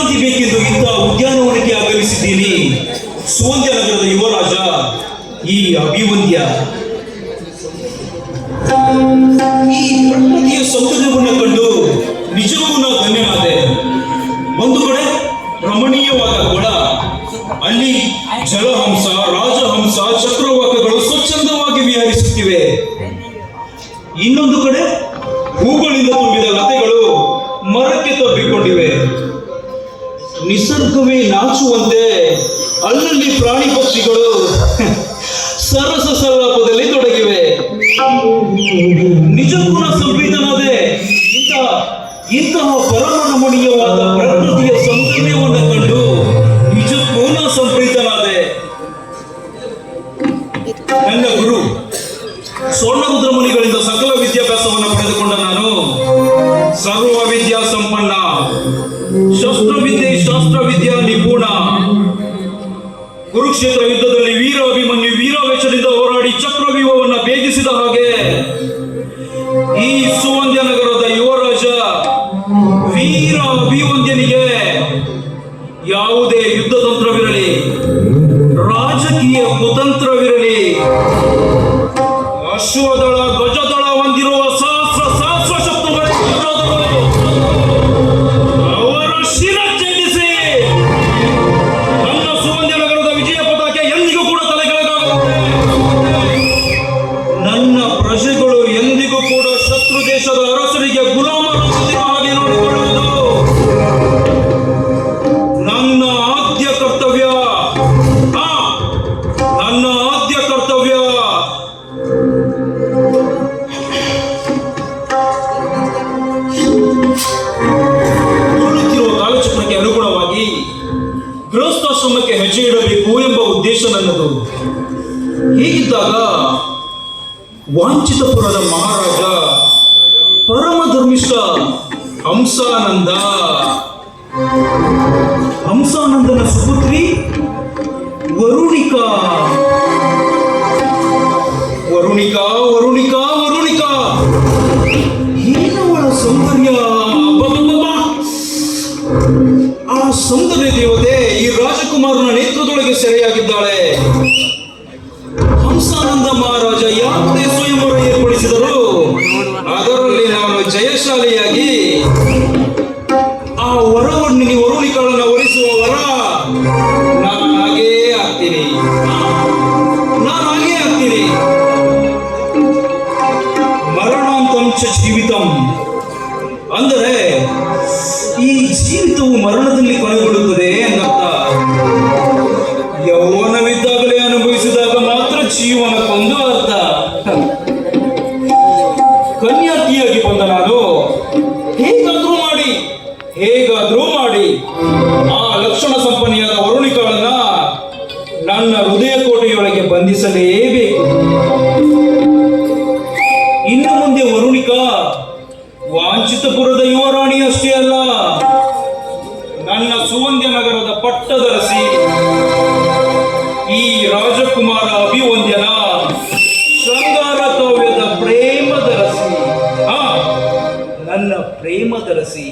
ವಿಶ್ರಾಂತಿ ಬೇಕೆಂದು ಇಂಥ ಉದ್ಯಾನವನಕ್ಕೆ ಆಗಮಿಸಿದ್ದೀನಿ ಸುವಂದ್ಯ ನಗರದ ಯುವರಾಜ ಈ ಅಭಿವಂದ್ಯ. ಈ ಪ್ರಕೃತಿಯ ಸೌಂದರ್ಯವನ್ನು ಕಂಡು ನಿಜಕ್ಕೂ ನಾವು ಧನ್ಯನಾದೆ. ಒಂದು ಕಡೆ ರಮಣೀಯವಾದ ಕೂಡ ಅಲ್ಲಿ ಜಲಹಂಸ, ರಾಜಹಂಸ, ಚಕ್ರವಾಕಗಳು ಸ್ವಚ್ಛಂದವಾಗಿ ವಿಹರಿಸುತ್ತಿವೆ. ಇನ್ನೊಂದು ಕಡೆ ಹೂಗಳಿಂದ ನಿಸರ್ಗವೇ ನಾಚುವಂತೆ ಅಲ್ಲಲ್ಲಿ ಪ್ರಾಣಿ ಪಕ್ಷಿಗಳು ಸರಸ ಸಲ್ಲಾಪದಲ್ಲಿ ತೊಡಗಿವೆ. ನಿಜಕ್ಕೂ ನಾ ಇಂತಹ ಇಂತಹ ಪರಮರಮಣೀಯವಾದ ಪ್ರಕೃತಿಯ ಸೌಂದರ್ಯವನ್ನು ಕಂಡು ನಿಜಕ್ಕೂ ಸಂಪ್ರೀತನಾದೆ ನನ್ನ ಗುರು ಸ್ವರ್ಣ ರುದ್ರಮುನಿಗಳಿಂದ ಸಕಲ ವಿದ್ಯಾಭ್ಯಾಸವನ್ನು ಪಡೆದುಕೊಂಡ ನಾನು ಸರ್ವ ವಿದ್ಯಾ ಸಂಪನ್ನ ಶಸ್ತ್ರವಿದ್ಯೆ ಶಾಸ್ತ್ರವಿದ್ಯಾ ನಿಪುಣ. ಕುರುಕ್ಷೇತ್ರ ಯುದ್ಧದಲ್ಲಿ ವೀರ ಅಭಿಮನ್ಯು ವೀರಾವೇಶದಿಂದ ಹೋರಾಡಿ ಚಕ್ರವ್ಯೂಹವನ್ನು ಭೇದಿಸಿದ ಹಾಗೆ ಈ ಸುವಂದ್ಯ ನಗರದ ಯುವರಾಜ ವೀರ ಅಭಿವಂದ್ಯನಿಗೆ ಯಾವುದೇ ಯುದ್ಧ ತಂತ್ರವಿರಲಿ, ರಾಜಕೀಯ ಕುತಂತ್ರವಿರಲಿ, ಅಶ್ವದಳ ಗಜದಳ ದೇಶದ ಗುಲಾಮ ಗುಲಾಮರಾಗುತ್ತಿರುವ ನೋಡಿಕೊಳ್ಳುವುದು ನನ್ನ ಆದ್ಯ ಕರ್ತವ್ಯ. ಹಾ ನನ್ನ ಆದ್ಯ ಕರ್ತವ್ಯ. ನೋಡುತ್ತಿರುವ ಕಾಲಚಕ್ರಕ್ಕೆ ಅನುಗುಣವಾಗಿ ಗೃಹಸ್ಥಾಶ್ರಮಕ್ಕೆ ಹೆಜ್ಜೆ ಇಡಬೇಕು ಎಂಬ ಉದ್ದೇಶ ನನ್ನದು. ಹೀಗಿದ್ದಾಗ ವಾಂಚಿತಪುರದ ಮಹಾರಾಜ ಪರಮ ಧರ್ಮಿಷ್ಠ ಹಂಸಾನಂದ. ಹಂಸಾನಂದನ ಸುಪುತ್ರಿ ವರುಣಿಕಾ. ವರುಣಿಕಾ ವರುಣಿಕಾ ವರುಣಿಕಾ. ಏನವಳ ಸೌಂದರ್ಯ! ಆ ಸೌಂದರ್ಯ ದೇವತೆ ಈ ರಾಜಕುಮಾರನ ನೇತ್ರದೊಳಗೆ ಸೆರೆಯಾಗಿದ್ದಾಳೆ. ಹಂಸಾನಂದ ಮಹಾರಾಜ ಯಾವುದೇ ಸ್ವಯಂವರ ಏರ್ಪಡಿಸಿದರು ಜಯಶಾಲಿಯಾಗಿ ಆ ವರವನ್ನಿನಿ ವರುಣಿಕಾಳನ್ನು ಒಲಿಸುವ ವರ ನಾನು ಹಾಗೇ ಆಗ್ತೀನಿ. ನಾನು ಹಾಗೇ ಆಗ್ತೀನಿ. ಮರಣಾಂತಂಶ ಚ ಜೀವಿತಂ. ಅಂದರೆ ಈ ಜೀವಿತವು ಮರಣದಲ್ಲಿ ಕೊನೆಗೊಳ್ಳುತ್ತದೆ. ಸುವಂದ್ಯ ನಗರದ ಪಟ್ಟದರಸಿ ಈ ರಾಜಕುಮಾರ ಅಭಿವಂದ್ಯನ ಶೃಂಗಾರ ಕಾವ್ಯದ ಪ್ರೇಮದರಸಿ ಹಾ ನನ್ನ ಪ್ರೇಮದರಸಿ